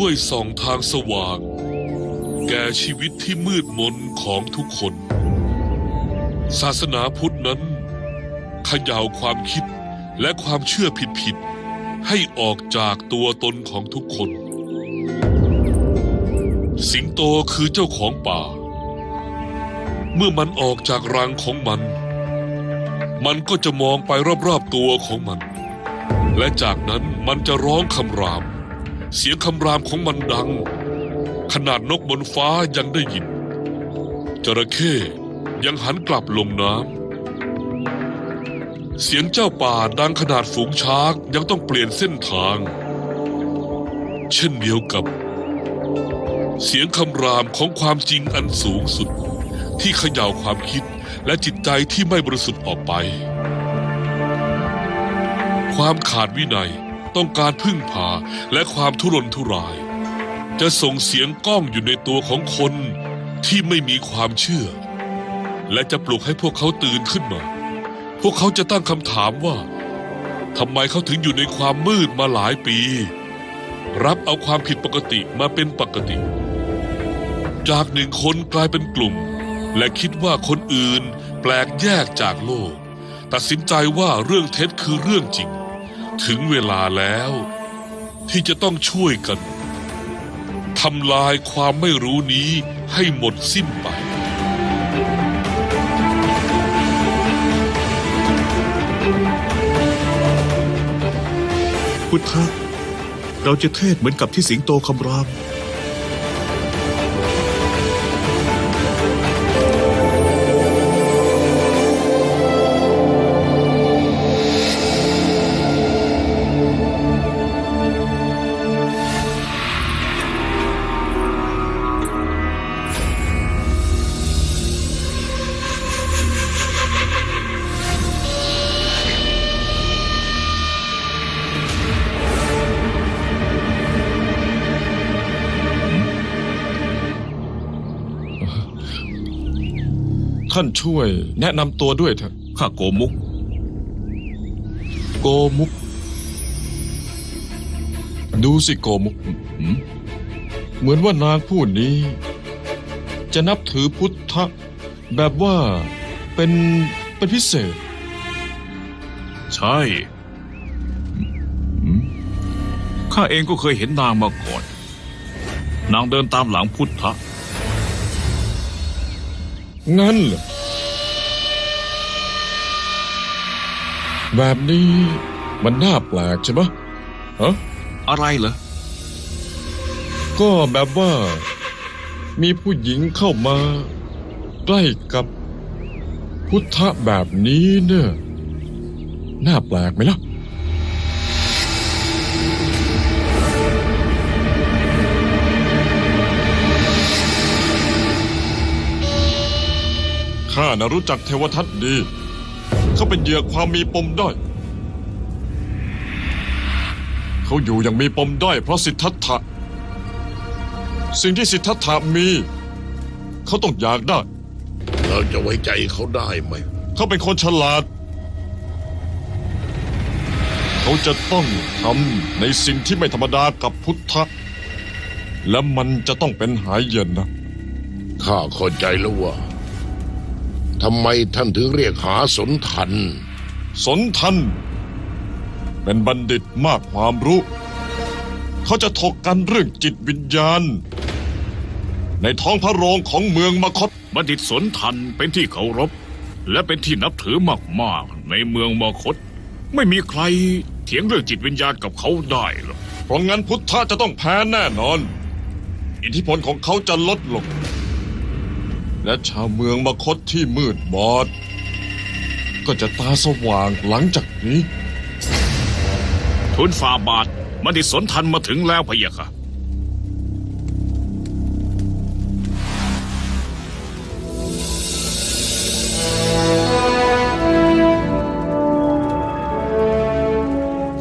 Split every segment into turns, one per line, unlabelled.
ช่วยส่องทางสว่าง แก่ชีวิตที่มืดมนของทุกคน ศาสนาพุทธนั้นขย่าความคิดและความเชื่อผิดๆให้ออกจากตัวตนของทุกคน สิงโตคือเจ้าของป่า เมื่อมันออกจากรังของมัน มันก็จะมองไปรอบๆตัวของมัน และจากนั้นมันจะร้องคำราม เสียงคำรามของมันดัง ขนาดนกบนฟ้ายังได้ยิน จระเข้ยังหันกลับลงน้ำ เสียงเจ้าป่าดังขนาดฝูงช้างยังต้องเปลี่ยนเส้นทาง เช่นเดียวกับ เสียงคำรามของความจริงอันสูงสุด ที่เขย่าความคิดและจิตใจที่ไม่บริสุทธิ์ออกไป ความขาดวินัย ต้องการพึ่งพาและความทุรนทุราย จะส่งเสียงก้องอยู่ในตัวของคนที่ไม่มีความเชื่อ และจะปลุกให้พวกเขาตื่นขึ้นมา พวกเขาจะตั้งคำถามว่าทำไมเขาถึงอยู่ในความมืดมาหลายปี รับเอาความผิดปกติมาเป็นปกติ จากหนึ่งคนกลายเป็นกลุ่ม และคิดว่าคนอื่นแปลกแยกจากโลก ตัดสินใจว่าเรื่องเท็จคือเรื่องจริง ถึงเวลาแล้ว ที่จะต้องช่วยกันทำลายความไม่รู้นี้ให้หมดสิ้นไป
พุทธะเราจะเทศเหมือนกับที่สิงโตคำราม
ท่านช่วย แนะนำตัวด้วยเถอะ
ข้าโกมุก
โกมุก ดูสิโกมุก
หืม
เหมือนว่านางผู้นี้ จะนับถือพุทธะแบบว่าเป็นเป็นพิเศษ
ใช่หืมข้าเองก็เคยเห็นนางมาก่อน นางเดินตามหลังพุทธะ
งั้นเหรอแบบนี้มันน่าแปลกใช่ไหมฮะ
อะไรเหรอ
ก็แบบว่า มีผู้หญิงเข้ามา ใกล้กับพุทธะแบบนี้เนี่ย น่าแปลกไหมล่ะ ข้านะรู้จักเทวทัตดี เขาเป็นเหยื่อความมีปมด้อย เขาอยู่อย่างมีปมด้อยเพราะสิทธัตถะ สิ่งที่สิทธัตถะมี เขาต้องอยากได้
เราจะไว้ใจเขาได้ไหม
เขาเป็นคนฉลาด เขาจะต้องทำในสิ่งที่ไม่ธรรมดากับพุทธะ และมันจะต้องเป็นหายเย็นนะ
ข้าเข้าใจแล้วว่า ทำไมท่านถึงเรียกหาสนทัน
สนทัน เป็นบัณฑิตมากความรู้ เขาจะถกกันเรื่องจิตวิญญาณ ในท้องพระโรงของเมืองมคต
บัณฑิตสนทันเป็นที่เคารพ และเป็นที่นับถือมากๆ ในเมืองมคต ไม่มีใครเถียงเรื่องจิตวิญญาณกับเขาได้หรอก
เพราะงั้นพุทธะจะต้องแพ้แน่นอน อิทธิพลของเขาจะลดลง และชาวเมืองมคตที่มืดบอด ก็จะตาสว่างหลังจากนี้
ทุนฝ่าบาทบัณฑิสนทันมาถึงแล้วพะยะค่ะ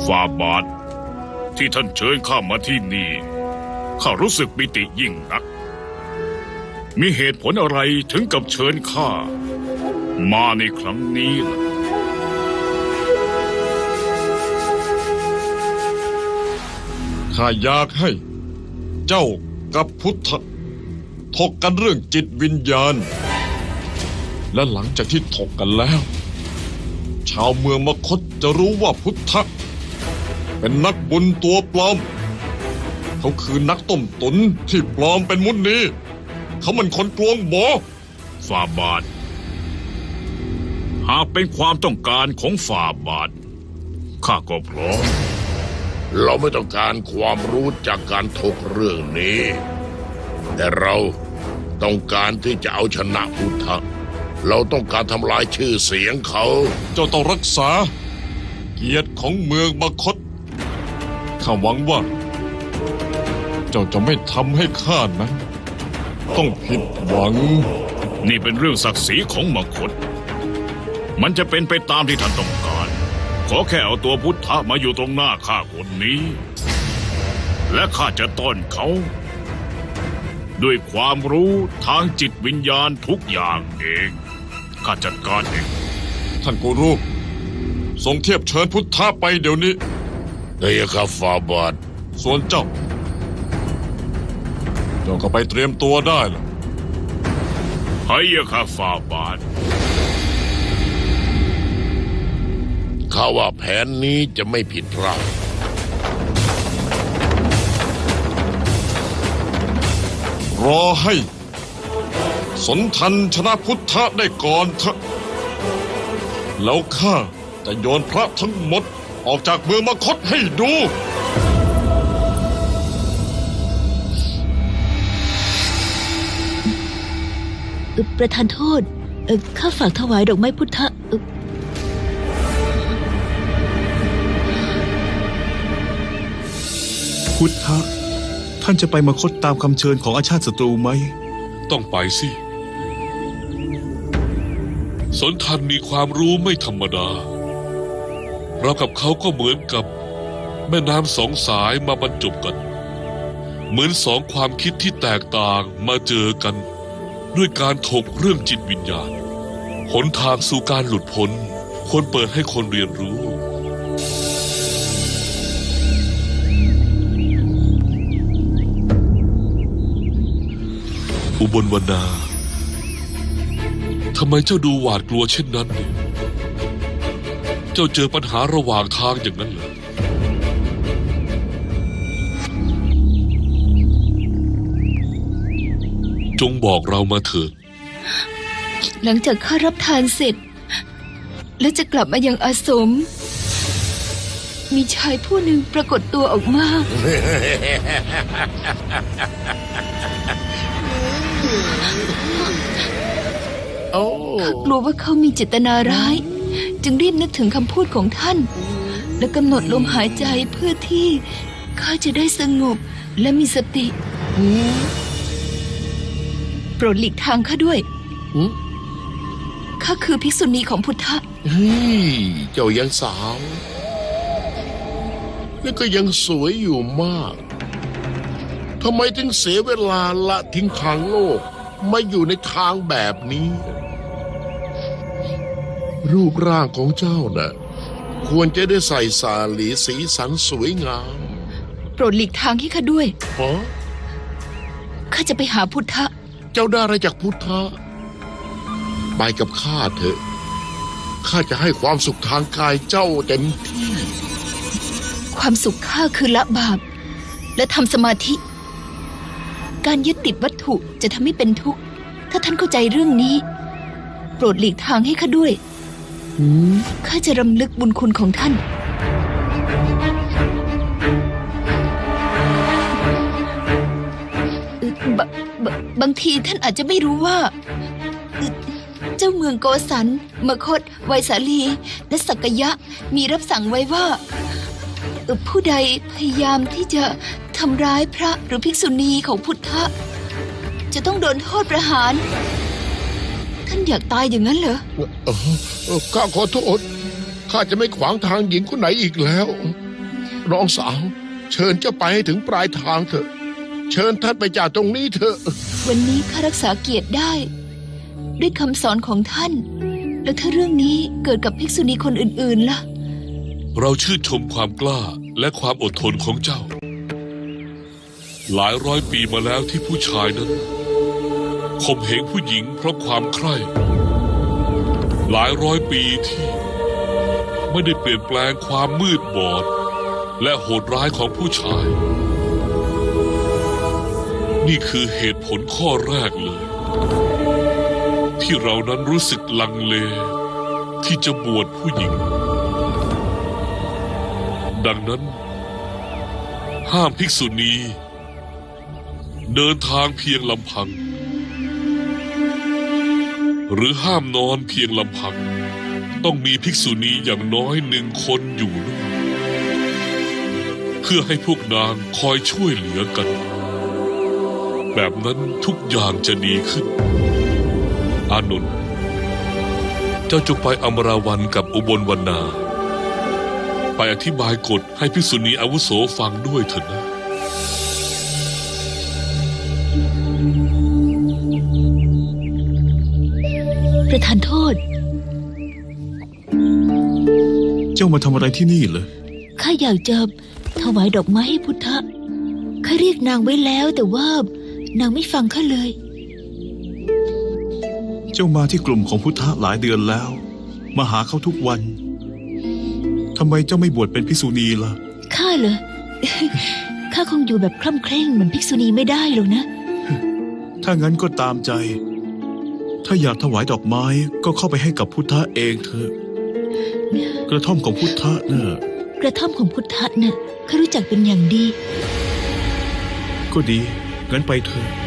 ฝ่าบาทที่ท่านเชิญข้ามาที่นี่ ข้ารู้สึกปิติยิ่งนัก มีเหตุผลอะไรถึงกับเชิญข้า มาในครั้งนี้ล่ะ
ข้าอยากให้ เจ้ากับพุทธถกกันเรื่องจิตวิญญาณ และหลังจากที่ถกกันแล้ว ชาวเมืองมคตจะรู้ว่าพุทธเป็นนักบุญตัวปลอม เขาคือนักต้มตุนที่ปลอมเป็นมุนนี้ เขามันคนกลวงหมอ
ฝ่าบาท หากเป็นความต้องการของฝ่าบาท ข้าก็พร้อม
เราไม่ต้องการความรู้จากการถกเรื่องนี้ แต่เราต้องการที่จะเอาชนะพุทธะเราต้องการทำลายชื่อเสียงเขา
เจ้าต้องรักษา เกียรติของเมืองมคต ข้าหวังว่า เจ้าจะไม่ทำให้ข้านั้น ต้องผิดหวัง
นี่เป็นเรื่องศักดิ์ศรีของมคต มันจะเป็นไปตามที่ท่านต้องการ ขอแค่เอาตัวพุทธะมาอยู่ตรงหน้าข้าคนนี้ และข้าจะต้อนเขา ด้วยความรู้ทางจิตวิญญาณทุกอย่างเอง ข้าจัดการเอง
ท่านกูรูทรงเทียบเชิญพุทธะไปเดี๋ยวนี้
เดียครับฟาบาท
ส่วนเจ้า เจ้าก็ไปเตรียมตัวได้ล่ะ
ให้ยะข้าฝ่าบาท
ข้าว่าแผนนี้จะไม่ผิดพลาด
รอให้ สนทันชนะพุทธะได้ก่อนเถอะ แล้วข้าจะโยนพระทั้งหมดออกจากเมืองมคตให้ดู
ประธานโทษเข้าฝากถวายดอกไม้พุทธะ
พุทธะท่านจะไปมาคตตามคำเชิญของอาชาติศัตรูไหม
ต้องไปสิ สนทันมีความรู้ไม่ธรรมดา เรากับเขาก็เหมือนกับแม่น้ำสองสายมาบรรจบกัน เหมือนสองความคิดที่แตกต่างมาเจอกัน ด้วยการถกเรื่องจิตวิญญาณ หนทางสู่การหลุดพ้นควรเปิดให้คนเรียนรู้ อุบลวรรณาทำไมเจ้าดูหวาดกลัวเช่นนั้นเนี่ยเจ้าเจอปัญหาระหว่างทางอย่างนั้นเหรอ จงบอกเรามาเถิด
หลังจากข้ารับทานเสร็จ แล้วจะกลับมายังอาสม มีชายผู้หนึ่งปรากฏตัวออกมา
โอ้
ข้ากลัวว่าเขามีเจตนาร้าย จึงรีบนึกถึงคำพูดของท่าน และกำหนดลมหายใจเพื่อที่ข้าจะได้สงบและมีสติ โปรดหลีกทางข้าด้วย
หืม
ข้าคือภิกษุณีของพุทธะ
เฮ้ยเจ้ายังสาว แล้วก็ยังสวยอยู่มากทำไมถึงเสียเวลาละทิ้งทางโลก มาอยู่ในทางแบบนี้ รูปร่างของเจ้าน่ะ ควรจะได้ใส่สาหลีสีสันสวยงาม
โปรดหลีกทางให้ข้าด้วย
ฮะ
ข้าจะไปหาพุทธะ
เจ้าได้อะไรจากพุทธะไปกับข้าเถอะข้าจะให้ความสุขทางกายเจ้าเต็มที่
ความสุขข้าคือละบาป และทำสมาธิ การยึดติดวัตถุจะทำให้เป็นทุกข์ ถ้าท่านเข้าใจเรื่องนี้ โปรดหลีกทางให้ข้าด้วยข้าจะรำลึกบุญคุณของท่านางทีท่านอาจจะไม่รู้ว่า เจ้าเมืองโกสันมคตไวสาลี และสักยะมีรับสั่งไว้ว่าผู้ใดพยายามที่จะทำร้ายพระหรือภิกษุณีของพุทธะ จะต้องโดนโทษประหาร ท่านอยากตายอย่างนั้นเหรอ
ออเออข้าขอโทษข้าจะไม่ขวางทางหญิงคนไหนอีกแล้วน้องสาว เชิญเจ้าไปให้ถึงปลายทางเถอะ เชิญท่านไปจากตรงนี้เถอะ
วันนี้ข้ารักษาเกียรติได้ ด้วยคำสอนของท่าน แล้วถ้าเรื่องนี้เกิดกับภิกษุณีคนอื่นๆล่ะ
เราชื่นชมความกล้าและความอดทนของเจ้า หลายร้อยปีมาแล้วที่ผู้ชายนั้นข่มเหงผู้หญิงเพราะความใคร่ หลายร้อยปีที่ ไม่ได้เปลี่ยนแปลงความมืดบอด และโหดร้ายของผู้ชาย นี่คือเหตุผลข้อแรกเลย ที่เรานั้นรู้สึกลังเลที่จะบวชผู้หญิง ดังนั้น ห้ามภิกษุณีเดินทางเพียงลำพัง หรือห้ามนอนเพียงลำพัง ต้องมีภิกษุณีอย่างน้อยหนึ่งคนอยู่ด้วยเพื่อให้พวกนางคอยช่วยเหลือกัน แบบนั้นทุกอย่างจะดีขึ้น อานนท์เจ้าจงไปอมราวันกับอุบลวรรณา ไปอธิบายกฎให้ภิกษุณีอาวุโสฟังด้วยเถอะนะ
ประธานโทษ
เจ้ามาทำอะไรที่นี่เหรอ
ข้าอยากจะถวายดอกไม้ให้พุทธะ ข้าเรียกนางไว้แล้วแต่ว่า นางไม่ฟังข้าเลย
เจ้ามาที่กลุ่มของพุทธะหลายเดือนแล้ว มาหาเขาทุกวันทำไมเจ้าไม่บวชเป็นภิกษุณีล่ะ
ข้าเหรอ ข้าคงอยู่แบบคล่ำเคร่งเหมือนภิกษุณีไม่ได้หรอกนะ
ถ้างั้นก็ตามใจ ถ้าอยากถวายดอกไม้ก็เข้าไปให้กับพุทธะเองเถอะ กระท่อมของพุทธะเน่ะ
กระท่อมของพุทธะน่ะข้ารู้จักเป็นอย่างดี
ก็ดี งั้นไปเถอะ
ข